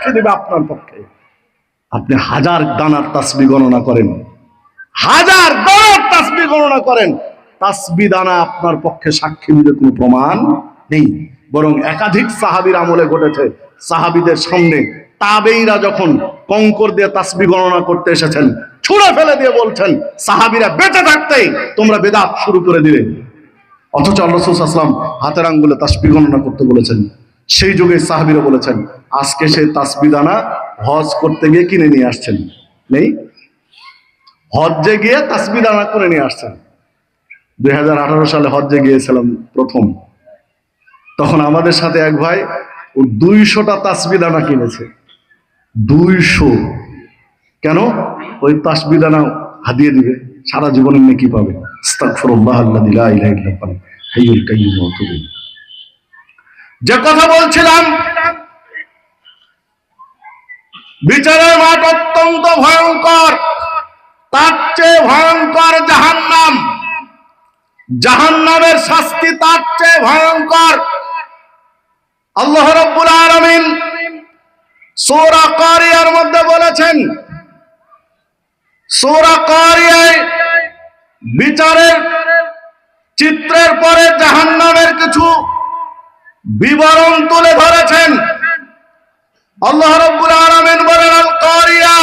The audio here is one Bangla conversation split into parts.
সাক্ষী দেবে আপনার পক্ষে। আপনি হাজার দানার তাসবি গণনা করেন। হাজার দানার তাসবি গণনা করেন। তাসবি দানা আপনার পক্ষে সাক্ষী দিবে কোনো প্রমাণ নেই। বরং একাধিক সাহাবীর আমলে ঘটেছে। সাহাবীদের সামনে তাবেইরা যখন কঙ্কর দিয়ে তাসবি গণনা করতে এসেছেন, ছুঁড়ে ফেলে দিয়ে বলছেন, সাহাবীরা বেঁচে থাকতেই তোমরা বেদাত শুরু করে দিলে। অথচ আল্লাহ হাতের আঙ্গুলে তাসবি গণনা করতে বলেছেন। সেই যুগে সাহাবিরা বলেছেন, আজকে সেই তাসবিদানা হজ করতে গিয়ে কিনে নিয়ে আসছেন। নেই? হজ্জে গিয়ে তাসবিদানা করে নিয়ে আসছেন। দুই সালে হজ্জে গিয়েছিলাম প্রথম। তখন আমাদের সাথে এক ভাই, ও দুইশোটা তাসবিদানা কিনেছে। দুইশো। কেন? ওই তাসবি দানা হাদিয়ে দিবে, সারা জীবনের নেকি পাবে। লা ইলাহা ইল্লা হুয়াল হাইয়ুল কাইয়্যুম। যে কথা বলছিলাম, বিচারের মাঠ অত্যন্ত ভয়ঙ্কর, তার চেয়ে ভয়ঙ্কর জাহান্নাম। জাহান্নামের শাস্তি তার চেয়ে ভয়ঙ্কর। আল্লাহ রাব্বুল আলামিন সূরা কারিয়ার মধ্যে বলেছেন, সূরা কারিয়ায় বিচারের চিত্রের পরে জাহান্নামের কিছু বিবরণ তুলে ধরেছেন। আল্লাহ রাব্বুল আলামিন বলেন আল কারিয়া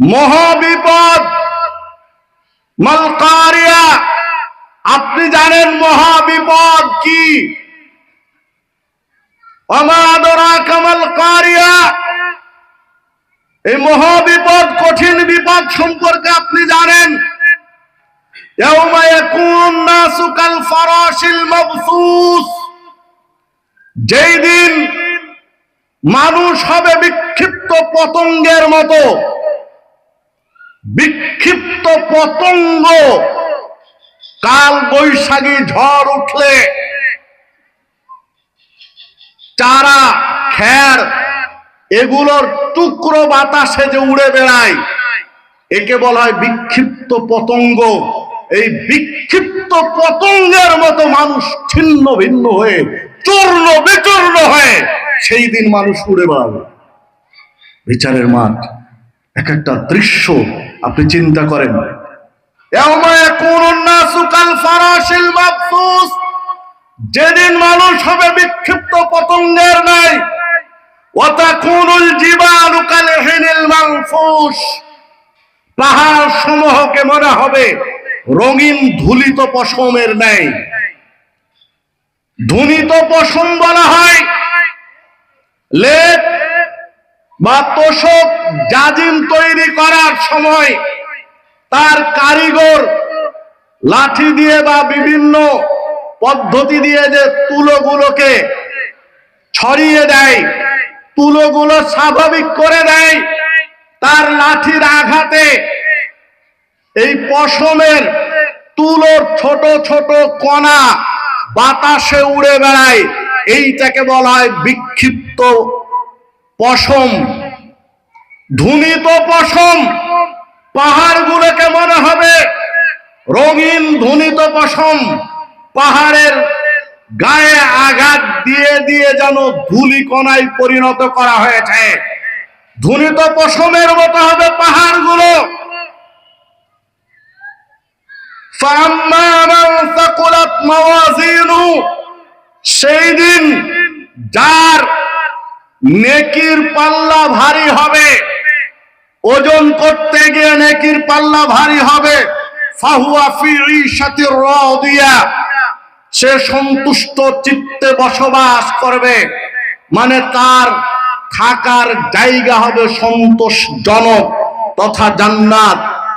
মহাবিপদ। মাল কারিয়া আপনি জানেন মহাবিপদ কি? অমাদরা এই মহাবিপদ, কঠিন বিপদ সম্পর্কে আপনি জানেন। ইয়াকুন নাসু কাল ফারাশিল মাবসুস। যেই মানুষ হবে বিক্ষিপ্ত পতঙ্গের মতো, বিক্ষিপ্ত পতঙ্গ, কাল বৈশাখী ঝড় উঠলে চারা খ্যার এগুলোর টুকরো বাতাসে যে উড়ে বেড়ায়, একে বলা হয় বিক্ষিপ্ত পতঙ্গ। এই বিক্ষিপ্ত পতঙ্গের মতো মানুষ ছিন্ন ভিন্ন হয়ে, চূর্ণ বিচূর্ণ হয়ে, সেই দিন মানুষ উড়ে বেড়াবে। বিচারের মাঠ এক একটা দৃশ্য আপনি চিন্তা করেন। যেদিন মানুষ হবে বিক্ষিপ্ত পতঙ্গের নাই পাহাড় সমূহকে মনে হবে রঙিন ধুলিত পশমের ন্যায়। ধুনিত পশম বলা হয়। লেপ বা তোষক জাজিম তৈরি করার সময় তার কারিগর লাঠি দিয়ে বা বিভিন্ন পদ্ধতি দিয়ে যে তুলোগুলোকে ছড়িয়ে দেয়, তুলোগুলো স্বাভাবিক করে দেয়, তার লাঠির আঘাতে এই পশমের তুলোর ছোট ছোট কণা বাতাসে উড়ে বেড়ায়। এইটাকে বলা হয় বিক্ষিপ্ত পশম। ধুনিত পশম। পাহাড়গুলোকে মনে হবে রঙিন ধুনিত পশম। পাহাড়ের গায়ে আঘাত দিয়ে দিয়ে যেন ধুলি ধুলিকণায় পরিণত করা হয়েছে। ধুনিত পশমের মতো হবে পাহাড়গুলো। সেই দিন যার নেকির পাল্লা ভারী হবে, ওজন করতে গিয়ে নেকির পাল্লা ভারী হবে ফি ঈশাতির রাদিয়া, সে সন্তুষ্ট চিত্তে বসবাস করবে মানে তার থাকার জায়গা হবে সন্তোষজনক তথা জান্নাত।